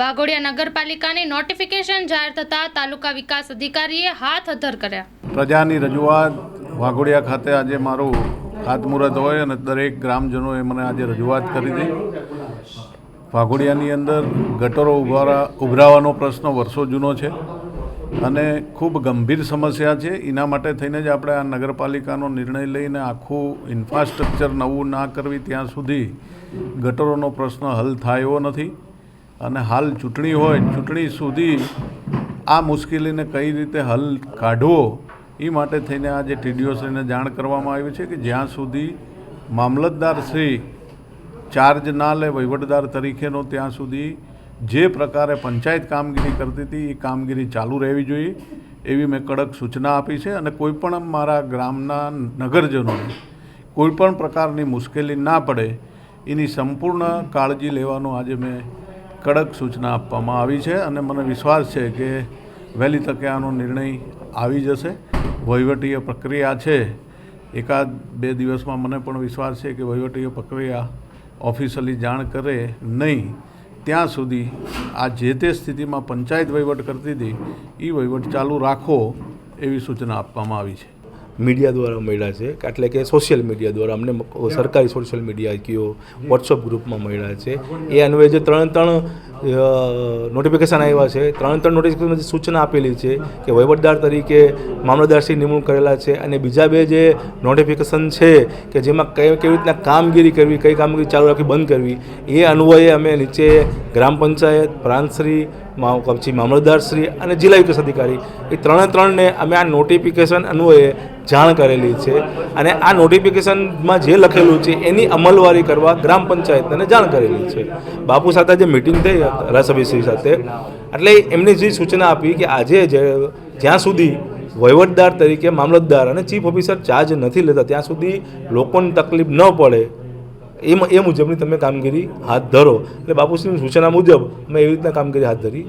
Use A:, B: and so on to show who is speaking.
A: વાઘોડિયા નગરપાલિકાની નોટિફિકેશન જાહેર થતાં તાલુકા વિકાસ અધિકારીએ હાથ અધર કર્યા.
B: પ્રજાની રજૂઆત વાઘોડિયા ખાતે આજે મારું ખાતમુહૂર્ત હોય અને દરેક ગ્રામજનોએ મને આજે રજૂઆત કરી હતી. વાઘોડિયાની અંદર ગટરો ઉભરા ઉભરાવાનો પ્રશ્ન વર્ષો જૂનો છે અને ખૂબ ગંભીર સમસ્યા છે. એના માટે થઈને જ આપણે આ નગરપાલિકાનો નિર્ણય લઈને આખું ઇન્ફ્રાસ્ટ્રક્ચર નવું ના કરવી ત્યાં સુધી ગટરોનો પ્રશ્ન હલ થાય નથી. અને હાલ ચૂંટણી હોય, ચૂંટણી સુધી આ મુશ્કેલીને કઈ રીતે હલ કાઢવો, એ માટે થઈને આજે ટીડીઓશ્રીને જાણ કરવામાં આવી છે કે જ્યાં સુધી મામલતદાર શ્રી ચાર્જ ના લે વહીવટદાર તરીકેનો, ત્યાં સુધી જે પ્રકારે પંચાયત કામગીરી કરતી હતી, એ કામગીરી ચાલુ રહેવી જોઈએ, એવી મેં કડક સૂચના આપી છે. અને કોઈપણ મારા ગ્રામના નગરજનોને કોઈપણ પ્રકારની મુશ્કેલી ના પડે, એની સંપૂર્ણ કાળજી લેવાનો આજે મેં કડક સૂચના આપવામાં આવી છે અને મને વિશ્વાસ છે કે વહેલી તકે આનો નિર્ણય આવી જશે. વહીવટીય પ્રક્રિયા છે. એકાદ બે દિવસમાં મને પણ વિશ્વાસ છે કે વહીવટીય પ્રક્રિયા ઓફિશિયલી જાણ કરે નહીં. ત્યાં સુધી આ જે તે સ્થિતિમાં પંચાયત વહીવટ કરતી હતી એ વહીવટ ચાલુ રાખો એવી સૂચના આપવામાં આવી છે.
C: મીડિયા દ્વારા મળ્યા છે. એટલે કે સોશિયલ મીડિયા દ્વારા અમને સરકારી સોશિયલ મીડિયા કયો વોટ્સઅપ ગ્રુપમાં મળ્યા છે. એ અન્વયે જે ત્રણ ત્રણ નોટિફિકેશન આવ્યા છે. ત્રણ ત્રણ નોટિફિકેશનમાં સૂચના આપેલી છે કે વહીવટદાર તરીકે મામલતદારશ્રી નિમણૂક કરેલા છે અને બીજા બે જે નોટિફિકેશન છે કે જેમાં કઈ, કેવી રીતના કામગીરી કરવી, કઈ કામગીરી ચાલુ રાખવી, બંધ કરવી, એ અન્વયે અમે નીચે ગ્રામ પંચાયત પ્રાંતશ્રી પછી મામલતદારશ્રી અને જિલ્લા વિકાસ અધિકારી એ ત્રણે ત્રણને અમે આ નોટિફિકેશન અન્વયે જાણ કરેલી છે. અને આ નોટિફિકેશનમાં જે લખેલું છે એની અમલવારી કરવા ગ્રામ પંચાયતને જાણ કરેલી છે. બાપુ સાથે જે મિટિંગ થઈ ધારાસભ્યશ્રી સાથે. એટલે એમણે જે સૂચના આપી કે આજે જે જ્યાં સુધી વહીવટદાર તરીકે મામલતદાર અને ચીફ ઓફિસર ચાર્જ નથી લેતા, ત્યાં સુધી લોકોને તકલીફ ન પડે, એ એ મુજબની તમે કામગીરી હાથ ધરો. એટલે બાપુશ્રીની સૂચના મુજબ, અમે એવી રીતના કામગીરી હાથ ધરી